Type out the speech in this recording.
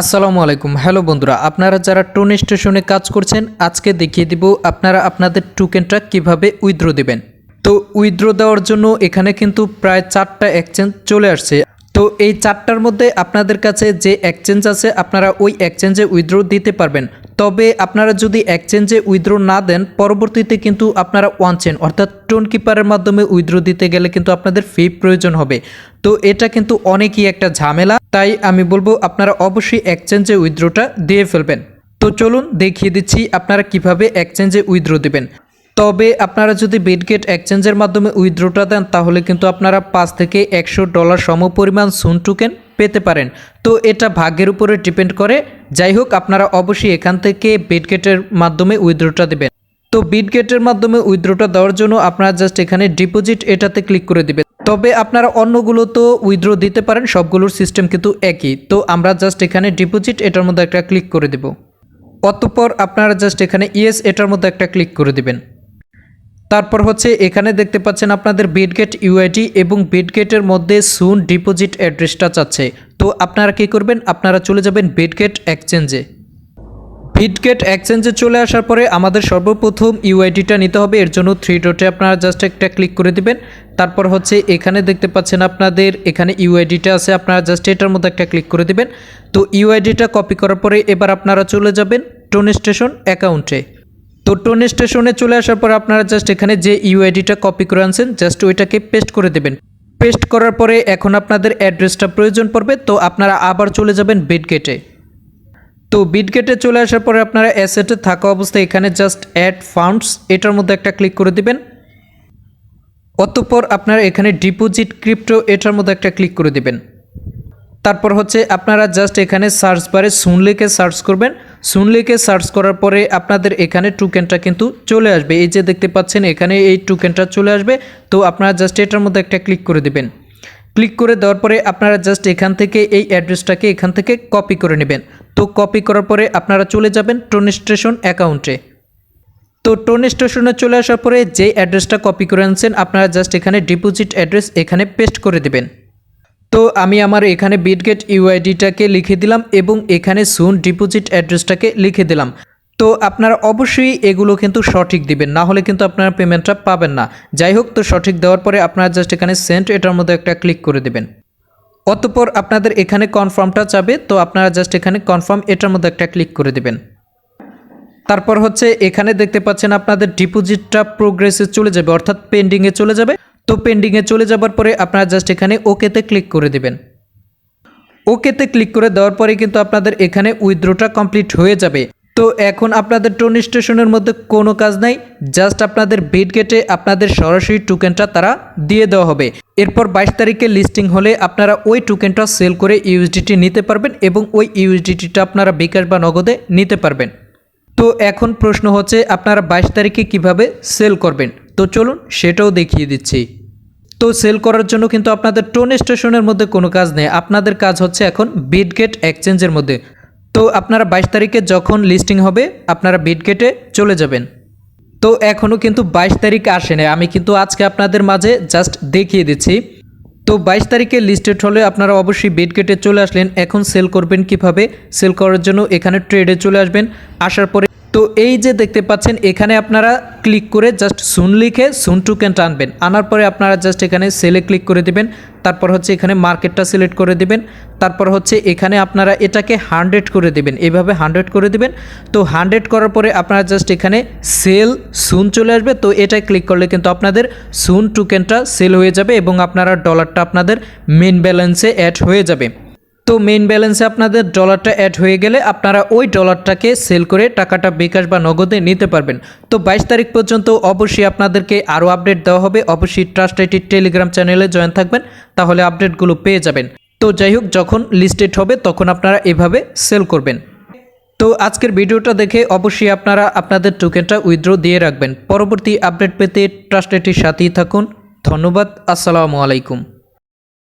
আসসালামু আলাইকুম। হ্যালো বন্ধুরা, আপনারা যারা টোন স্টেশনে কাজ করছেন, আজকে দেখিয়ে দিব আপনারা আপনাদের টোকেনটা কীভাবে উইথড্র দেবেন। তো উইথড্র দেওয়ার জন্য এখানে কিন্তু প্রায় চারটা এক্সচেঞ্জ চলে আসছে। তো এই চারটার মধ্যে আপনাদের কাছে যে এক্সচেঞ্জ আছে, আপনারা ওই এক্সচেঞ্জে উইথড্র দিতে পারবেন। তবে আপনারা যদি এক্সচেঞ্জে উইথড্র না দেন, পরবর্তীতে কিন্তু আপনারা ওয়ান চেন, অর্থাৎ টোন কিপারের মাধ্যমে উইথড্র দিতে গেলে কিন্তু আপনাদের ফি প্রয়োজন হবে। তো এটা কিন্তু অনেকই একটা ঝামেলা। তাই আমি বলব আপনারা অবশ্যই এক্সচেঞ্জে উইথড্রটা দিয়ে ফেলবেন। তো চলুন দেখিয়ে দিচ্ছি আপনারা কীভাবে এক্সচেঞ্জে উইথড্র দেবেন। তবে আপনারা যদি বিটগেট এক্সচেঞ্জের মাধ্যমে উইথড্রটা দেন, তাহলে কিন্তু আপনারা পাঁচ থেকে একশো ডলার সমপরিমাণ সুন টোকেন পেতে পারেন। তো এটা ভাগ্যের উপরে ডিপেন্ড করে। যাই হোক, আপনারা অবশ্যই এখান থেকে বিটগেটের মাধ্যমে উইথড্রটা দেবেন। তো বিটগেটের মাধ্যমে উইথড্রটা দেওয়ার জন্য আপনারা জাস্ট এখানে ডিপোজিট এটাতে ক্লিক করে দিবেন। তবে আপনারা অন্যগুলো তো উইথড্র দিতে পারেন, সবগুলোর সিস্টেম কিন্তু একই। তো আমরা জাস্ট এখানে ডিপোজিট এটার মধ্যে একটা ক্লিক করে দেব। অতঃপর আপনারা জাস্ট এখানে ইয়েস এটার মধ্যে একটা ক্লিক করে দিবেন। তারপর হচ্ছে এখানে দেখতে পাচ্ছেন আপনাদের বিটগেট ইউআইডি এবং বিটগেটের মধ্যে সুন ডিপোজিট অ্যাড্রেসটা চাচ্ছে। তো আপনারা কি করবেন? আপনারা চলে যাবেন বিটগেট এক্সচেঞ্জে বিটগেট এক্সচেঞ্জে চলে আসার পরে আমাদের সর্বপ্রথম ইউআইডিটা নিতে হবে। এর জন্য থ্রি ডটে আপনারা জাস্ট একটা ক্লিক করে দিবেন। তারপর হচ্ছে এখানে দেখতে পাচ্ছেন আপনাদের এখানে ইউআইডিটা আছে। আপনারা জাস্ট এটার মধ্যে একটা ক্লিক করে দিবেন। তো ইউআইডিটা কপি করার পরে এবার আপনারা চলে যাবেন টোন স্টেশন অ্যাকাউন্টে। তো টোন স্টেশনে চলে আসার পর আপনারা জাস্ট এখানে যে ইউআইডিটা কপি করে আনছেন, জাস্ট ওইটাকে পেস্ট করে দেবেন। পেস্ট করার পরে এখন আপনাদের অ্যাড্রেসটা প্রয়োজন পড়বে। তো আপনারা আবার চলে যাবেন বিটগেটে তো বিটগেটে চলে আসার পরে আপনারা অ্যাসেটে থাকা অবস্থায় এখানে জাস্ট অ্যাড ফান্ডস এটার মধ্যে একটা ক্লিক করে দিবেন। অতঃপর আপনারা এখানে ডিপোজিট ক্রিপ্টো এটার মধ্যে একটা ক্লিক করে দিবেন। তারপর হচ্ছে আপনারা জাস্ট এখানে সার্চ বারে সুনলেকে সার্চ করবেন। সুনলেকে সার্চ করার পরে আপনাদের এখানে টুকেনটা কিন্তু চলে আসবে। এই যে দেখতে পাচ্ছেন, এখানে এই টুকেনটা চলে আসবে। তো আপনারা জাস্ট এটার মধ্যে একটা ক্লিক করে দিবেন। ক্লিক করে দেওয়ার পরে আপনারা জাস্ট এখান থেকে এই অ্যাড্রেসটাকে এখান থেকে কপি করে নেবেন। তো কপি করার পরে আপনারা চলে যাবেন টোন স্টেশন অ্যাকাউন্টে তো টোন স্টেশনে চলে আসার পরে যে অ্যাড্রেসটা কপি করে আনছেন, আপনারা জাস্ট এখানে ডিপোজিট অ্যাড্রেস এখানে পেস্ট করে দেবেন। তো আমি আমার এখানে বিটগেট ইউআইডিটাকে লিখে দিলাম এবং এখানে সুন ডিপোজিট অ্যাড্রেসটাকে লিখে দিলাম। তো আপনারা অবশ্যই এগুলো কিন্তু সঠিক দিবেন। না হলে কিন্তু আপনারা পেমেন্টটা পাবেন না। যাই হোক, তো সঠিক দেওয়ার পরে আপনারা জাস্ট এখানে সেন্ট এটার মধ্যে একটা ক্লিক করে দেবেন। অতপর আপনাদের এখানে কনফার্মটা চাবে তো আপনারা জাস্ট এখানে কনফার্ম এটার মধ্যে একটা ক্লিক করে দেবেন। তারপর হচ্ছে এখানে দেখতে পাচ্ছেন আপনাদের ডিপোজিটটা প্রোগ্রেসে চলে যাবে, অর্থাৎ পেন্ডিংয়ে চলে যাবে। তো পেন্ডিংয়ে চলে যাবার পরে আপনারা জাস্ট এখানে ওকেতে ক্লিক করে দেবেন। ওকেতে ক্লিক করে দেওয়ার পরে কিন্তু আপনাদের এখানে উইথড্রোটা কমপ্লিট হয়ে যাবে। তো এখন আপনাদের টোন স্টেশনের মধ্যে কোনো কাজ নাই জাস্ট আপনাদের বিট গেটে আপনাদের সরাসরি টোকেনটা তারা দিয়ে দেওয়া হবে। এরপর বাইশ তারিখে লিস্টিং হলে আপনারা ওই টোকেনটা সেল করে ইউএসডিটি নিতে পারবেন এবং ওই ইউএসডিটিটা আপনারা বিকাশ বা নগদে নিতে পারবেন। তো এখন প্রশ্ন হচ্ছে, আপনারা বাইশ তারিখে কীভাবে সেল করবেন? তো চলুন সেটাও দেখিয়ে দিচ্ছি। তো সেল করার জন্য কিন্তু আপনাদের টোন স্টেশনের মধ্যে কোনো কাজ নেই। আপনাদের কাজ হচ্ছে এখন বিটগেট এক্সচেঞ্জের মধ্যে। তো আপনারা বাইশ তারিখে যখন লিস্টিং হবে, আপনারা বিটগেটে চলে যাবেন। তো এখনও কিন্তু বাইশ তারিখ আসেনি। আমি কিন্তু আজকে আপনাদের মাঝে জাস্ট দেখিয়ে দিচ্ছি। তো বাইশ তারিখে লিস্টেড হলে আপনারা অবশ্যই বিটগেটে চলে আসলেন। এখন সেল করবেন কীভাবে? সেল করার জন্য এখানে ট্রেডে চলে আসবেন। আসার পরে তো এই যে দেখতে পাচ্ছেন, এখানে আপনারা ক্লিক করে জাস্ট সুন লিখে সুন টু টুকেন টানবেন। আনার পরে আপনারা জাস্ট এখানে সেলে ক্লিক করে দিবেন। তারপর হচ্ছে এখানে মার্কেটটা সিলেক্ট করে দিবেন। তারপর হচ্ছে এখানে আপনারা এটাকে হান্ড্রেড করে দিবেন। এইভাবে হান্ড্রেড করে দিবেন। তো হান্ড্রেড করার পরে আপনারা জাস্ট এখানে সেল সুন চলে আসবে। তো এটাই ক্লিক করলে কিন্তু আপনাদের সুন টুকেনটা সেল হয়ে যাবে এবং আপনারা ডলারটা আপনাদের মেন ব্যালেন্সে অ্যাড হয়ে যাবে। তো মেইন ব্যালেন্সে আপনাদের ডলারটা অ্যাড হয়ে গেলে আপনারা ওই ডলারটাকে সেল করে টাকাটা বিকাশ বা নগদে নিতে পারবেন। তো বাইশ তারিখ পর্যন্ত অবশ্যই আপনাদেরকে আরও আপডেট দেওয়া হবে। অবশ্যই ট্রাস্ট আইটির টেলিগ্রাম চ্যানেলে জয়েন থাকবেন, তাহলে আপডেটগুলো পেয়ে যাবেন। তো যাই হোক, যখন লিস্টেড হবে, তখন আপনারা এভাবে সেল করবেন। তো আজকের ভিডিওটা দেখে অবশ্যই আপনারা আপনাদের টোকেনটা উইথড্র দিয়ে রাখবেন। পরবর্তী আপডেট পেতে ট্রাস্ট আইটির সাথেই থাকুন। ধন্যবাদ, আসসালামু আলাইকুম।